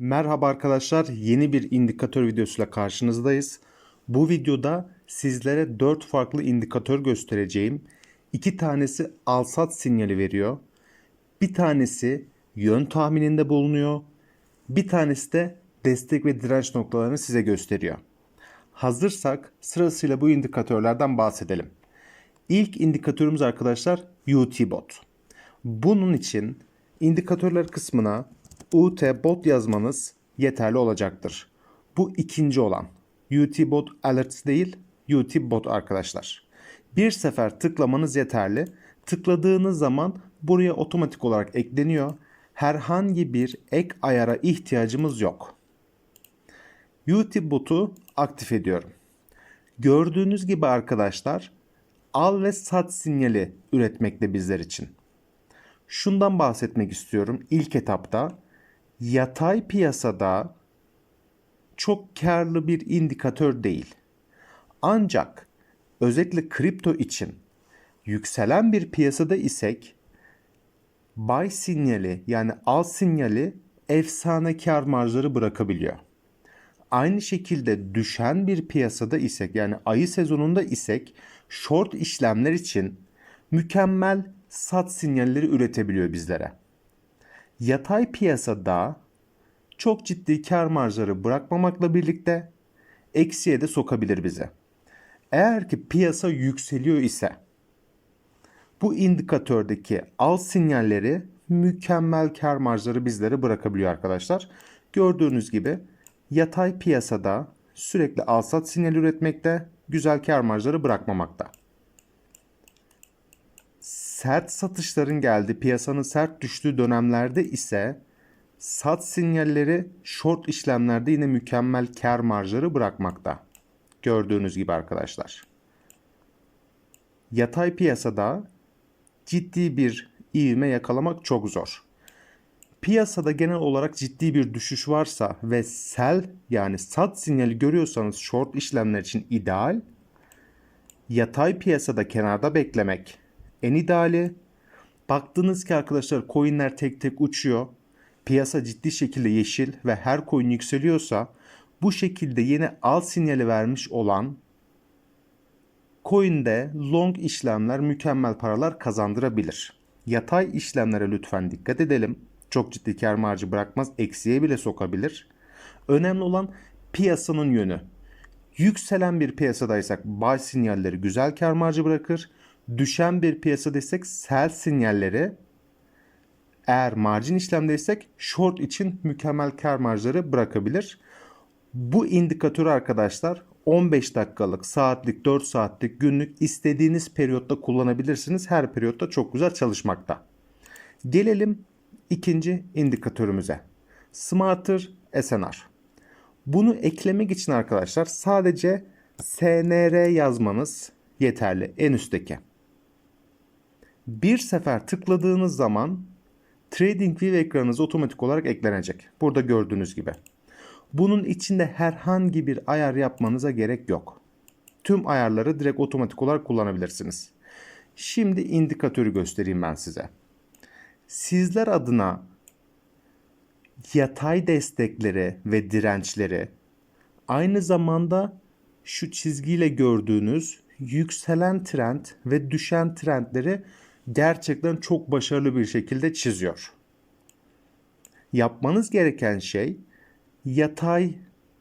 Merhaba arkadaşlar, yeni bir indikatör videosuyla karşınızdayız. Bu videoda sizlere 4 farklı indikatör göstereceğim. İki tanesi al-sat sinyali veriyor. Bir tanesi yön tahmininde bulunuyor. Bir tanesi de destek ve direnç noktalarını size gösteriyor. Hazırsak sırasıyla bu indikatörlerden bahsedelim. İlk indikatörümüz arkadaşlar UT-Bot. Bunun için indikatörler kısmına UT bot yazmanız yeterli olacaktır. Bu ikinci olan. UT bot alerts değil, UT bot arkadaşlar. Bir sefer tıklamanız yeterli. Tıkladığınız zaman buraya otomatik olarak ekleniyor. Herhangi bir ek ayara ihtiyacımız yok. UT botu aktif ediyorum. Gördüğünüz gibi arkadaşlar al ve sat sinyali üretmekte bizler için. Şundan bahsetmek istiyorum ilk etapta yatay piyasada çok karlı bir indikatör değil. Ancak özellikle kripto için yükselen bir piyasada isek buy sinyali yani al sinyali efsane kar marjları bırakabiliyor. Aynı şekilde düşen bir piyasada isek yani ayı sezonunda isek short işlemler için mükemmel sat sinyalleri üretebiliyor bizlere. Yatay piyasada çok ciddi kar marjları bırakmamakla birlikte eksiye de sokabilir bize. Eğer ki piyasa yükseliyor ise bu indikatördeki al sinyalleri mükemmel kar marjları bizlere bırakabiliyor arkadaşlar. Gördüğünüz gibi yatay piyasada sürekli al sat sinyali üretmekte, güzel kar marjları bırakmamakta sert satışların geldiği, piyasanın sert düştüğü dönemlerde ise sat sinyalleri short işlemlerde yine mükemmel kar marjları bırakmakta. Gördüğünüz gibi arkadaşlar. Yatay piyasada ciddi bir ivme yakalamak çok zor. Piyasada genel olarak ciddi bir düşüş varsa ve sell yani sat sinyali görüyorsanız short işlemler için ideal. Yatay piyasada kenarda beklemek en ideali. Baktınız ki arkadaşlar coinler tek tek uçuyor. Piyasa ciddi şekilde yeşil ve her coin yükseliyorsa bu şekilde yine al sinyali vermiş olan coin'de long işlemler mükemmel paralar kazandırabilir. Yatay işlemlere lütfen dikkat edelim. Çok ciddi kar marjı bırakmaz, eksiye bile sokabilir. Önemli olan piyasanın yönü. Yükselen bir piyasadaysak buy sinyalleri güzel kar marjı bırakır düşen bir piyasadaysak sell sinyalleri eğer margin işlemdeysek short için mükemmel kar marjları bırakabilir. Bu indikatörü arkadaşlar 15 dakikalık, saatlik, 4 saatlik, günlük istediğiniz periyotta kullanabilirsiniz. Her periyotta çok güzel çalışmakta. Gelelim ikinci indikatörümüze. Smarter SNR. Bunu eklemek için arkadaşlar sadece SNR yazmanız yeterli en üstteki bir sefer tıkladığınız zaman TradingView ekranınız otomatik olarak eklenecek. Burada gördüğünüz gibi. Bunun içinde herhangi bir ayar yapmanıza gerek yok. Tüm ayarları direkt otomatik olarak kullanabilirsiniz. Şimdi indikatörü göstereyim ben size. Sizler adına yatay destekleri ve dirençleri aynı zamanda şu çizgiyle gördüğünüz yükselen trend ve düşen trendleri gerçekten çok başarılı bir şekilde çiziyor. Yapmanız gereken şey yatay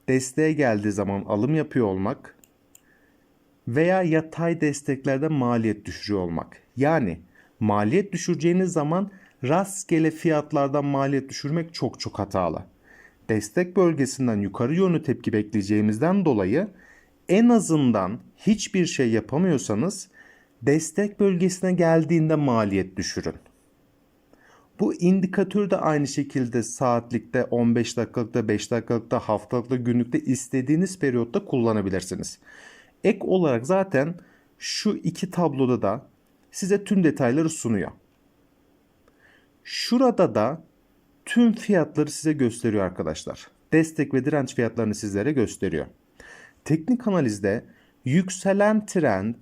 desteğe geldiği zaman alım yapıyor olmak veya yatay desteklerde maliyet düşürüyor olmak. Yani maliyet düşüreceğiniz zaman rastgele fiyatlardan maliyet düşürmek çok çok hatalı. Destek bölgesinden yukarı yönlü tepki bekleyeceğimizden dolayı en azından hiçbir şey yapamıyorsanız destek bölgesine geldiğinde maliyet düşürün. Bu indikatör de aynı şekilde saatlikte, 15 dakikalıkta, 5 dakikalıkta, haftalıkta, günlükte istediğiniz periyotta kullanabilirsiniz. Ek olarak zaten şu iki tabloda da size tüm detayları sunuyor. Şurada da tüm fiyatları size gösteriyor arkadaşlar. Destek ve direnç fiyatlarını sizlere gösteriyor. Teknik analizde yükselen trend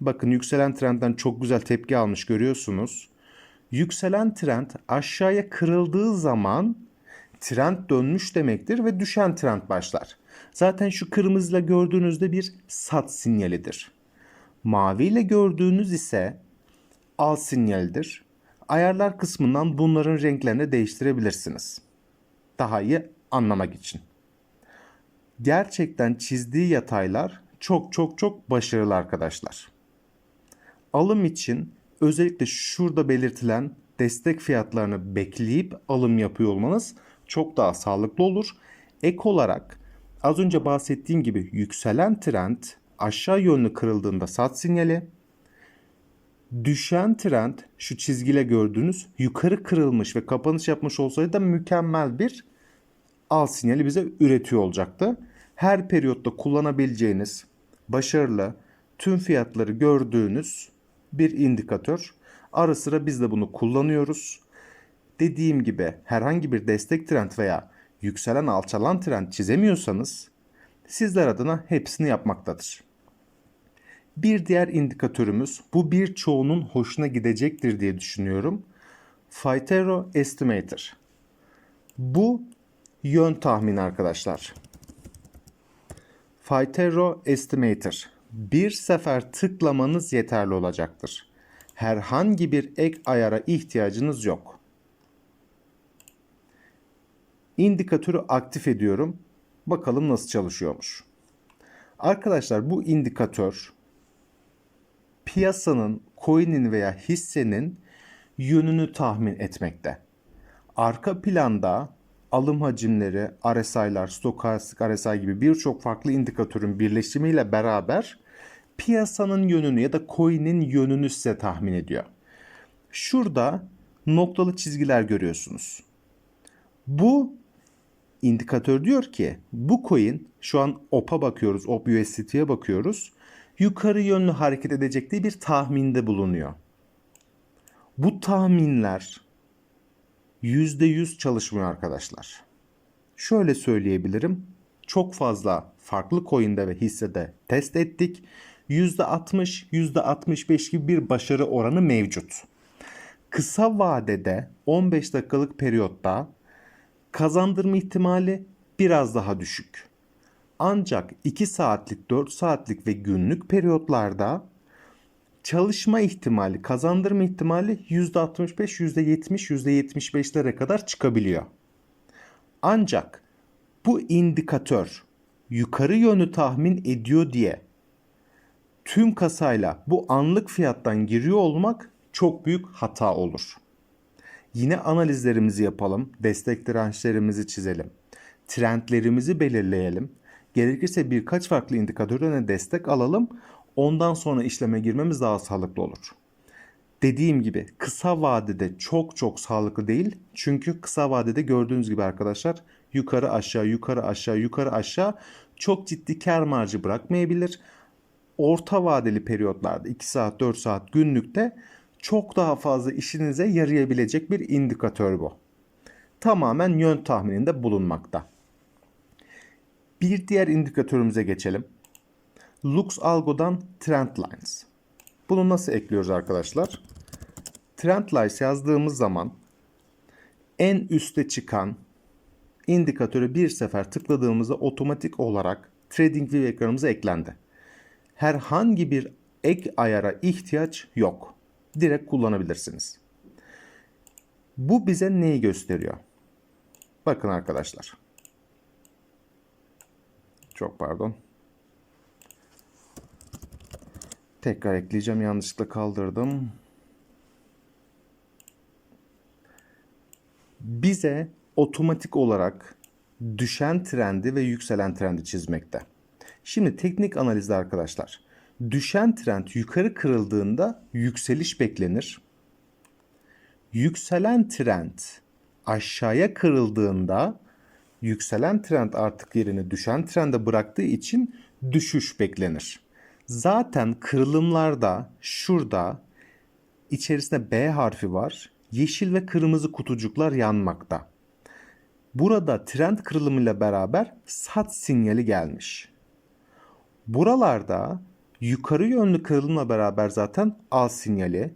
Bakın yükselen trendden çok güzel tepki almış görüyorsunuz. Yükselen trend aşağıya kırıldığı zaman trend dönmüş demektir ve düşen trend başlar. Zaten şu kırmızıyla gördüğünüzde bir sat sinyalidir. Maviyle gördüğünüz ise al sinyalidir. Ayarlar kısmından bunların renklerini değiştirebilirsiniz. Daha iyi anlamak için. Gerçekten çizdiği yataylar çok çok çok başarılı arkadaşlar. Alım için özellikle şurada belirtilen destek fiyatlarını bekleyip alım yapıyor olmanız çok daha sağlıklı olur. Ek olarak az önce bahsettiğim gibi yükselen trend aşağı yönlü kırıldığında sat sinyali, düşen trend şu çizgiyle gördüğünüz yukarı kırılmış ve kapanış yapmış olsaydı da mükemmel bir al sinyali bize üretiyor olacaktı. Her periyotta kullanabileceğiniz başarılı tüm fiyatları gördüğünüz bir indikatör. Ara sıra biz de bunu kullanıyoruz. Dediğim gibi herhangi bir destek trend veya yükselen alçalan trend çizemiyorsanız sizler adına hepsini yapmaktadır. Bir diğer indikatörümüz bu birçoğunun hoşuna gidecektir diye düşünüyorum. Fightero Estimator. Bu yön tahmini arkadaşlar. Fightero Estimator. Bir sefer tıklamanız yeterli olacaktır. Herhangi bir ek ayara ihtiyacınız yok. İndikatörü aktif ediyorum. Bakalım nasıl çalışıyormuş. Arkadaşlar bu indikatör piyasanın, coin'in veya hissenin yönünü tahmin etmekte. Arka planda alım hacimleri, RSI'lar, stokastik RSI gibi birçok farklı indikatörün birleşimiyle beraber piyasanın yönünü ya da coin'in yönünü size tahmin ediyor. Şurada noktalı çizgiler görüyorsunuz. Bu indikatör diyor ki bu coin şu an OP'a bakıyoruz, OP USDT'ye bakıyoruz. Yukarı yönlü hareket edecek diye bir tahminde bulunuyor. Bu tahminler %100 çalışmıyor arkadaşlar. Şöyle söyleyebilirim. Çok fazla farklı coin'de ve hissede test ettik. %60, %65 gibi bir başarı oranı mevcut. Kısa vadede 15 dakikalık periyotta kazandırma ihtimali biraz daha düşük. Ancak 2 saatlik, 4 saatlik ve günlük periyotlarda çalışma ihtimali, kazandırma ihtimali %65, %70, %75'lere kadar çıkabiliyor. Ancak bu indikatör yukarı yönü tahmin ediyor diye tüm kasayla bu anlık fiyattan giriyor olmak çok büyük hata olur. Yine analizlerimizi yapalım, destek dirençlerimizi çizelim, trendlerimizi belirleyelim. Gerekirse birkaç farklı indikatörden destek alalım. Ondan sonra işleme girmemiz daha sağlıklı olur. Dediğim gibi kısa vadede çok çok sağlıklı değil. Çünkü kısa vadede gördüğünüz gibi arkadaşlar yukarı aşağı yukarı aşağı yukarı aşağı çok ciddi kar marjı bırakmayabilir. Orta vadeli periyotlarda 2 saat 4 saat günlükte çok daha fazla işinize yarayabilecek bir indikatör bu. Tamamen yön tahmininde bulunmakta. Bir diğer indikatörümüze geçelim. Lux Algo'dan Trendlines. Bunu nasıl ekliyoruz arkadaşlar? Trendlines yazdığımız zaman en üste çıkan indikatörü bir sefer tıkladığımızda otomatik olarak TradingView ekranımıza eklendi. Herhangi bir ek ayara ihtiyaç yok. Direkt kullanabilirsiniz. Bu bize neyi gösteriyor? Bakın arkadaşlar. Çok pardon. Tekrar ekleyeceğim. Yanlışlıkla kaldırdım. Bize otomatik olarak düşen trendi ve yükselen trendi çizmekte. Şimdi teknik analizde arkadaşlar. Düşen trend yukarı kırıldığında yükseliş beklenir. Yükselen trend aşağıya kırıldığında yükselen trend artık yerini düşen trende bıraktığı için düşüş beklenir. Zaten kırılımlarda şurada içerisinde B harfi var. Yeşil ve kırmızı kutucuklar yanmakta. Burada trend kırılımıyla beraber sat sinyali gelmiş. Buralarda yukarı yönlü kırılımla beraber zaten al sinyali,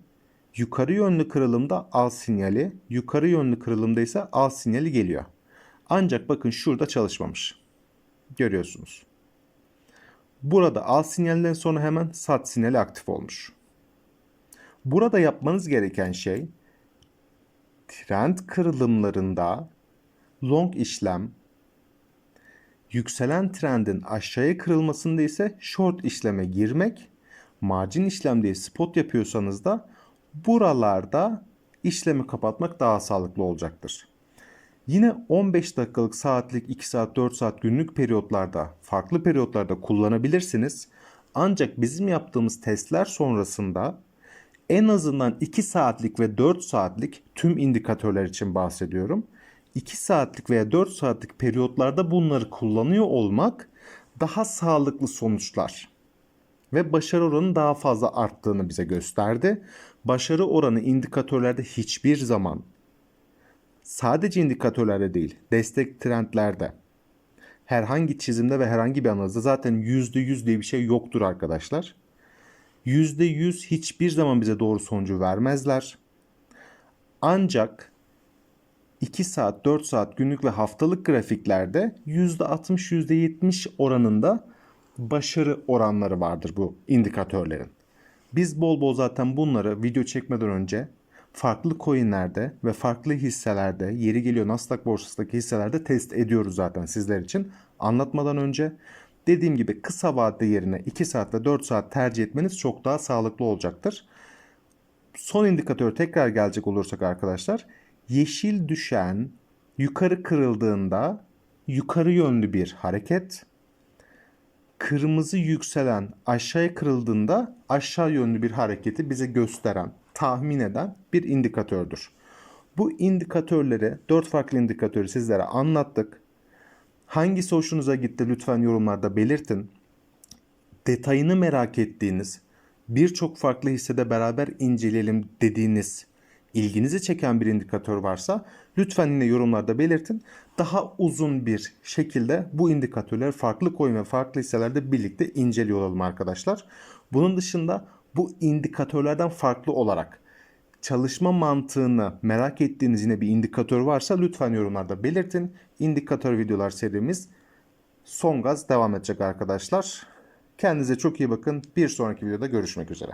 yukarı yönlü kırılımda al sinyali, yukarı yönlü kırılımda ise al sinyali geliyor. Ancak bakın şurada çalışmamış. Görüyorsunuz. Burada al sinyalinden sonra hemen sat sinyali aktif olmuş. Burada yapmanız gereken şey trend kırılımlarında long işlem, yükselen trendin aşağıya kırılmasında ise short işleme girmek, margin işlem diye spot yapıyorsanız da buralarda işlemi kapatmak daha sağlıklı olacaktır. Yine 15 dakikalık, saatlik, 2 saat, 4 saat günlük periyotlarda, farklı periyotlarda kullanabilirsiniz. Ancak bizim yaptığımız testler sonrasında en azından 2 saatlik ve 4 saatlik tüm indikatörler için bahsediyorum. 2 saatlik veya 4 saatlik periyotlarda bunları kullanıyor olmak daha sağlıklı sonuçlar ve başarı oranı daha fazla arttığını bize gösterdi. Başarı oranı indikatörlerde hiçbir zaman sadece indikatörlerde değil, destek trendlerde herhangi çizimde ve herhangi bir analizde zaten %100 diye bir şey yoktur arkadaşlar. %100 hiçbir zaman bize doğru sonucu vermezler. Ancak 2 saat, 4 saat günlük ve haftalık grafiklerde %60, %70 oranında başarı oranları vardır bu indikatörlerin. Biz bol bol zaten bunları video çekmeden önce farklı coinlerde ve farklı hisselerde yeri geliyor Nasdaq borsasındaki hisselerde test ediyoruz zaten sizler için. Anlatmadan önce dediğim gibi kısa vade yerine 2 saat ve 4 saat tercih etmeniz çok daha sağlıklı olacaktır. Son indikatör tekrar gelecek olursak arkadaşlar yeşil düşen yukarı kırıldığında yukarı yönlü bir hareket kırmızı yükselen aşağıya kırıldığında aşağı yönlü bir hareketi bize gösteren, tahmin eden bir indikatördür. Bu indikatörleri, 4 farklı indikatörü sizlere anlattık. Hangisi hoşunuza gitti lütfen yorumlarda belirtin. Detayını merak ettiğiniz, birçok farklı hissede beraber inceleyelim dediğiniz, ilginizi çeken bir indikatör varsa lütfen yine yorumlarda belirtin. Daha uzun bir şekilde bu indikatörleri farklı coin ve farklı hisselerde birlikte inceliyor olalım arkadaşlar. Bunun dışında bu indikatörlerden farklı olarak çalışma mantığını merak ettiğiniz yine bir indikatör varsa lütfen yorumlarda belirtin. İndikatör videolar serimiz son gaz devam edecek arkadaşlar. Kendinize çok iyi bakın. Bir sonraki videoda görüşmek üzere.